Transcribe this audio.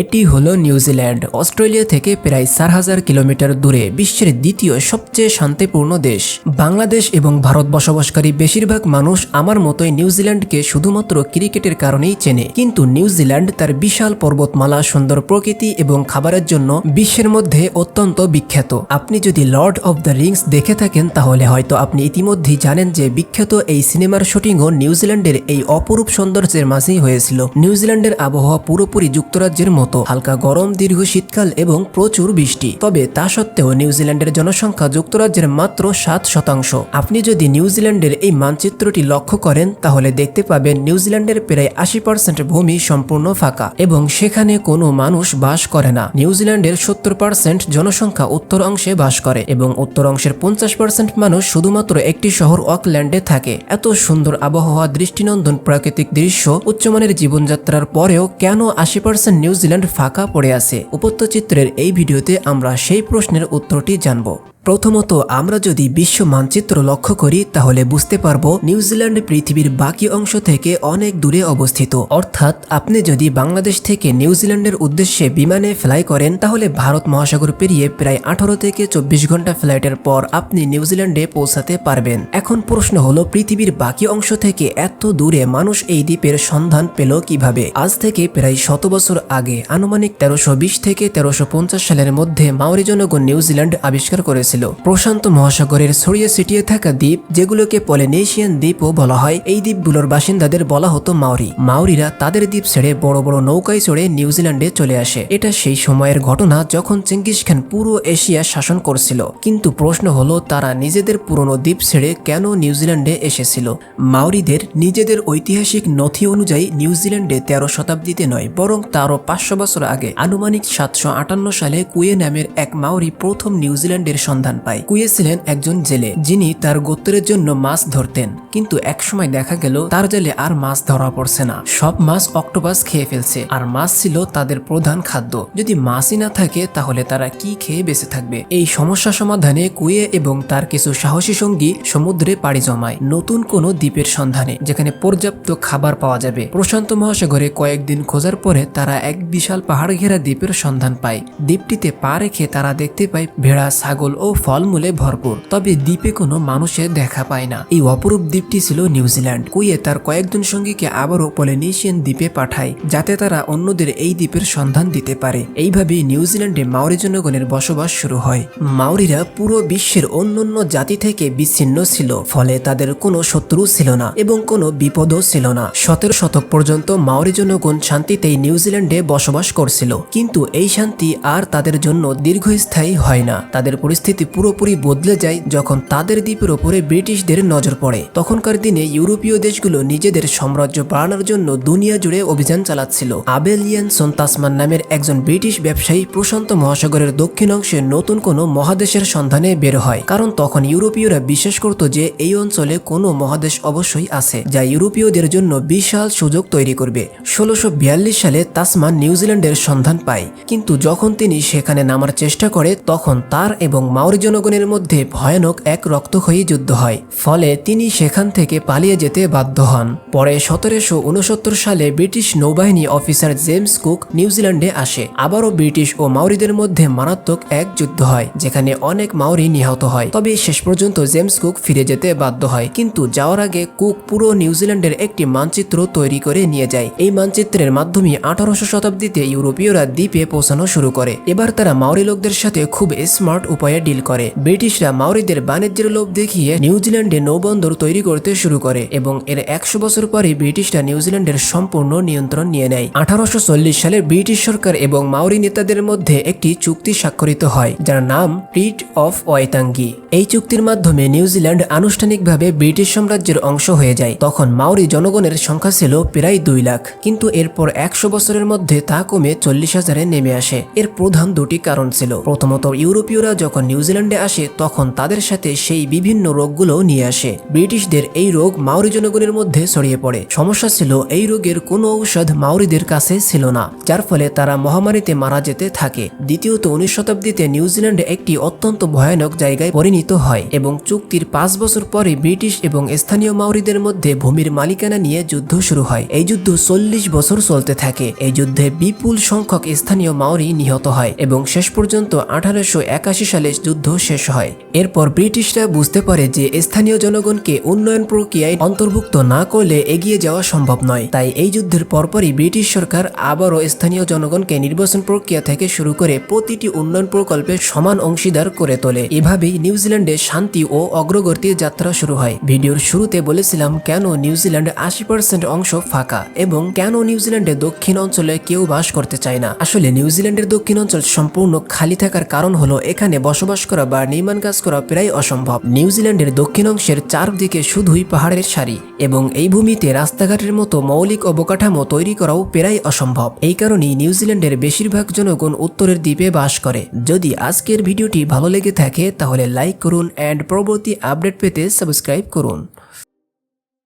এটি হলো New Zealand Australia থেকে প্রায় চার হাজার কিলোমিটার দূরে বিশ্বের দ্বিতীয় সবচেয়ে শান্তিপূর্ণ দেশ। বাংলাদেশ এবং ভারত বসবাসকারী বেশিরভাগ মানুষ আমার মতোই নিউজিল্যান্ডকে শুধুমাত্র ক্রিকেটের কারণেই চেনে। কিন্তু নিউজিল্যান্ড তার বিশাল পর্বতমালা, সুন্দর প্রকৃতি এবং খাবারের জন্য বিশ্বের মধ্যে অত্যন্ত বিখ্যাত। আপনি যদি লর্ড অব দ্য রিংস দেখে থাকেন, তাহলে হয়তো আপনি ইতিমধ্যেই জানেন যে বিখ্যাত এই সিনেমার শুটিংও নিউজিল্যান্ডের এই অপরূপ সৌন্দর্যের মাঝেই হয়েছিল। নিউজিল্যান্ডের আবহাওয়া পুরোপুরি যুক্তরাজ্যের মতো। হালকা গরম, দীর্ঘ শীতকাল এবং প্রচুর বৃষ্টি। তবে তা সত্ত্বেও নিউজিল্যান্ডের জনসংখ্যা যুক্তরাজ্যের মাত্র সাত শতাংশ। আপনি যদি নিউজিল্যান্ডের এই মানচিত্রটি লক্ষ্য করেন, তাহলে দেখতে পাবেন নিউজিল্যান্ডের প্রায় আশি পার্সেন্ট ভূমি সম্পূর্ণ ফাঁকা এবং সেখানে কোনো মানুষ বাস করে না। নিউজিল্যান্ডের সত্তর পার্সেন্ট জনসংখ্যা উত্তর অংশে বাস করে এবং উত্তর অংশের পঞ্চাশ পার্সেন্ট মানুষ শুধুমাত্র একটি শহর অকল্যান্ডে থাকে। এত সুন্দর আবহাওয়া দৃষ্টিনন্দন প্রাকৃতিক দৃশ্য উচ্চমানের জীবনযাত্রার পরেও কেন আশি পার্সেন্ট নিউজিল্যান্ড ফাঁকা পড়ে আছে। উপত্যচিত্রের এই ভিডিওতে আমরা সেই প্রশ্নের উত্তরটি জানব। প্রথমত, আমরা যদি বিশ্ব মানচিত্র লক্ষ্য করি, তাহলে বুঝতে পারব নিউজিল্যান্ড পৃথিবীর বাকি অংশ থেকে অনেক দূরে অবস্থিত। অর্থাৎ, আপনি যদি বাংলাদেশ থেকে নিউজিল্যান্ডের উদ্দেশ্যে বিমানে ফ্লাই করেন, তাহলে ভারত মহাসাগর পেরিয়ে প্রায় আঠারো থেকে চব্বিশ ঘণ্টা ফ্লাইটের পর আপনি নিউজিল্যান্ডে পৌঁছাতে পারবেন। এখন প্রশ্ন হলো, পৃথিবীর বাকি অংশ থেকে এত দূরে মানুষ এই দ্বীপের সন্ধান পেল কীভাবে? আজ থেকে প্রায় শত বছর আগে, আনুমানিক তেরোশো থেকে তেরোশো সালের মধ্যে মাওরি জনগণ নিউজিল্যান্ড আবিষ্কার করেছিল প্রশান্ত মহাসাগরের ছড়িয়ে ছিটিয়ে থাকা দ্বীপ, যেগুলোকে পলিনেশিয়ান দ্বীপও বলা হয়, এই দ্বীপগুলোর বাসিন্দাদের বলা হতো মাওরি। মাওরিরা তাদের দ্বীপ ছেড়ে বড় বড় নৌকায় চড়ে নিউজিল্যান্ডে চলে আসে। এটা সেই সময়ের ঘটনা যখন চেঙ্গিস খান পুরো এশিয়া শাসন করছিল। কিন্তু প্রশ্ন হলো, তারা নিজেদের পুরনো দ্বীপ ছেড়ে কেন নিউজিল্যান্ডে এসেছিল? মাওরিদের নিজেদের ঐতিহাসিক নথি অনুযায়ী নিউজিল্যান্ডে তেরো শতাব্দীতে নয়, বরং তারও পাঁচশো বছর আগে। আনুমানিক সাতশো আটান্ন সালে কুয়ে নামের এক মাওরি প্রথম নিউজিল্যান্ডের সন্ধান পায়। কুয়ে ছিলেন একজন জেলে, যিনি তার গোত্রের জন্য মাছ ধরতেন। কিন্তু একসময় দেখা গেল, তার জেলে আর মাছ ধরা পড়ছে না। সব মাছ অক্টোপাস খেয়ে ফেলছে, আর মাছ ছিল তাদের প্রধান খাদ্য। যদি মাছই না থাকে, তাহলে তারা কি খেয়ে বেঁচে থাকবে? এই সমস্যা সমাধানে কুয়ে এবং তার কিছু সাহসী সঙ্গী সমুদ্রে পাড়ি জমায়। নতুন কোনো দ্বীপের সন্ধানে, যেখানে পর্যাপ্ত খাবার পাওয়া যাবে। প্রশান্ত মহাসাগরে কয়েকদিন খোঁজার পরে তারা এক বিশাল পাহাড় ঘেরা দ্বীপের সন্ধান পায়। দ্বীপটিতে পা রেখে তারা দেখতে পায়, ভেড়া, ছাগল ও ফলমূলে ভরপুর, তবে দ্বীপে কোনো মানুষের দেখা পায় না। এই অপরূপ দ্বীপটি ছিল নিউজিল্যান্ড কুইয়ে তার কয়েকজন সঙ্গীকে আবারও পলিনেশিয়ান দ্বীপে পাঠায়, যাতে তারা অন্যদের এই দ্বীপের সন্ধান দিতে পারে। এইভাবে নিউজিল্যান্ডে মাওরি জনগণের বসবাস শুরু হয়। মাওরিরা পুরো বিশ্বের অন্যান্য জাতি থেকে বিচ্ছিন্ন ছিল, ফলে তাদের কোনো শত্রু ছিল না এবং কোনো বিপদও ছিল না। সতেরো শতক পর্যন্ত মাওরি জনগণ শান্তিতেই নিউজিল্যান্ডে বসবাস করছিল, কিন্তু এই শান্তি আর তাদের জন্য দীর্ঘস্থায়ী হয় না। তাদের পরিস্থিতি পুরোপুরি বদলে যায় যখন তাদের দ্বীপের ওপরে ব্রিটিশদের নজর পড়ে। তখনকার দিনে ইউরোপীয় দেশগুলো নিজেদের সাম্রাজ্য বাড়ানোর জন্য দুনিয়া জুড়ে অভিযান চালাচ্ছিল। আবেলিয়ান তাসমান নামের একজন ব্রিটিশ ব্যবসায়ী প্রশান্ত মহাসাগরের দক্ষিণ অংশে নতুন কোনো মহাদেশের সন্ধানে বের হয়। কারণ তখন ইউরোপীয়রা বিশ্বাস করত যে এই অঞ্চলে কোনো মহাদেশ অবশ্যই আছে, যা ইউরোপীয়দের জন্য বিশাল সুযোগ তৈরি করবে। ষোলোশো সালে তাসমান নিউজিল্যান্ডের সন্ধান পায়। কিন্তু যখন তিনি সেখানে নামার চেষ্টা করে, তখন তার এবং মাওরি জনগণের মধ্যে ভয়ানক এক রক্তক্ষয়ী যুদ্ধ হয়। ফলে তিনি সেখান থেকে পালিয়ে যেতে বাধ্য হন। পরে সতেরোশো উনসত্তর সালে ব্রিটিশ নৌবাহিনী অফিসার জেমস কুক নিউজিল্যান্ডে আসে। আবারও ব্রিটিশ ও মাওরিদের মধ্যে মারাত্মক এক যুদ্ধ হয়, যেখানে অনেক মাওরি নিহত হয়। তবে শেষ পর্যন্ত জেমস কুক ফিরে যেতে বাধ্য হয়। কিন্তু যাওয়ার আগে কুক পুরো নিউজিল্যান্ডের একটি মানচিত্র তৈরি করে নিয়ে যায়। এই মানচিত্রের মাধ্যমে আঠারোশো শতাব্দীতে ইউরোপীয়রা দ্বীপে পৌঁছানো শুরু করে। এবার তারা মাওরি লোকদের সাথে খুব স্মার্ট উপায়ে ডিল করে। ব্রিটিশরা মাওরিদের বাণিজ্যের লোভ দেখিয়ে নিউজিল্যান্ডে নৌবন্দর তৈরি করতে শুরু করে এবং এর একশো বছর পরে ব্রিটিশরা নিউজিল্যান্ডের সম্পূর্ণ নিয়ন্ত্রণ নিয়ে নেয়। আঠারোশো সালে ব্রিটিশ সরকার এবং মাওরি নেতাদের মধ্যে একটি চুক্তি স্বাক্ষরিত হয়, যার নাম ট্রিট অফ ওয়াইতাঙ্গি। এই চুক্তির মাধ্যমে নিউজিল্যান্ড আনুষ্ঠানিকভাবে ব্রিটিশ সাম্রাজ্যের অংশ হয়ে যায়। তখন মাওরি জনগণের সংখ্যা ছিল প্রায় দুই লাখ। কিন্তু এরপর একশো বছরের মধ্যে তা কমে চল্লিশ হাজারে নেমে আসে। এর প্রধান দুটি কারণ ছিল। প্রথমত, ইউরোপীয়রা যখন নিউজিল্যান্ড নিউজিল্যান্ডে আসে, তখন তাদের সাথে সেই বিভিন্ন রোগগুলো নিয়ে আসে। ব্রিটিশদের এই রোগ মাওরি জনগণের মধ্যে ছড়িয়ে পড়ে। সমস্যা ছিল, এই রোগের কোনো ঔষধ মাওরিদের কাছে ছিল না, যার ফলে তারা মহামারীতে মারা যেতে থাকে। দ্বিতীয়ত, উনিশ শতাব্দীতে নিউজিল্যান্ড একটি অত্যন্ত ভয়ানক জায়গায় পরিণত হয় এবং চুক্তির পাঁচ বছর পরে ব্রিটিশ এবং স্থানীয় মাওরিদের মধ্যে ভূমির মালিকানা নিয়ে যুদ্ধ শুরু হয়। এই যুদ্ধ চল্লিশ বছর চলতে থাকে। এই যুদ্ধে বিপুল সংখ্যক স্থানীয় মাওরি নিহত হয় এবং শেষ পর্যন্ত আঠারোশো একাশি সালে যুদ্ধ শেষ হয়। এরপর ব্রিটিশরা বুঝতে পারে যে স্থানীয় জনগণকে উন্নয়ন প্রক্রিয়ায় অন্তর্ভুক্ত না করলে এগিয়ে যাওয়া সম্ভব নয়। তাই এই যুদ্ধের পরপরই ব্রিটিশ সরকার আবারও স্থানীয় জনগণকে নির্বাচন প্রক্রিয়া থেকে শুরু করে প্রতিটি উন্নয়ন প্রকল্পে সমান অংশীদার করে তোলে। এভাবেই নিউজিল্যান্ডে শান্তি ও অগ্রগতির যাত্রা শুরু হয়। ভিডিওর শুরুতে বলেছিলাম কেন নিউজিল্যান্ড আশি পার্সেন্ট অংশ ফাঁকা এবং কেন নিউজিল্যান্ডে দক্ষিণ অঞ্চলে কেউ বাস করতে চায় না। আসলে নিউজিল্যান্ডের দক্ষিণ অঞ্চল সম্পূর্ণ খালি থাকার কারণ হলো এখানে বসবাস করা বা নির্মাণ কাজ করা প্রায় অসম্ভব। নিউজিল্যান্ডের দক্ষিণ অংশের চারদিকে শুধুই পাহাড়ের সারি এবং এই ভূমিতে রাস্তাঘাটের মতো মৌলিক অবকাঠামো তৈরি করাও প্রায় অসম্ভব। এই কারণেই নিউজিল্যান্ডের বেশিরভাগ জনগণ উত্তরের দ্বীপে বাস করে। যদি আজকের ভিডিওটি ভালো লেগে থাকে, তাহলে লাইক করুন অ্যান্ড পরবর্তী আপডেট পেতে সাবস্ক্রাইব করুন।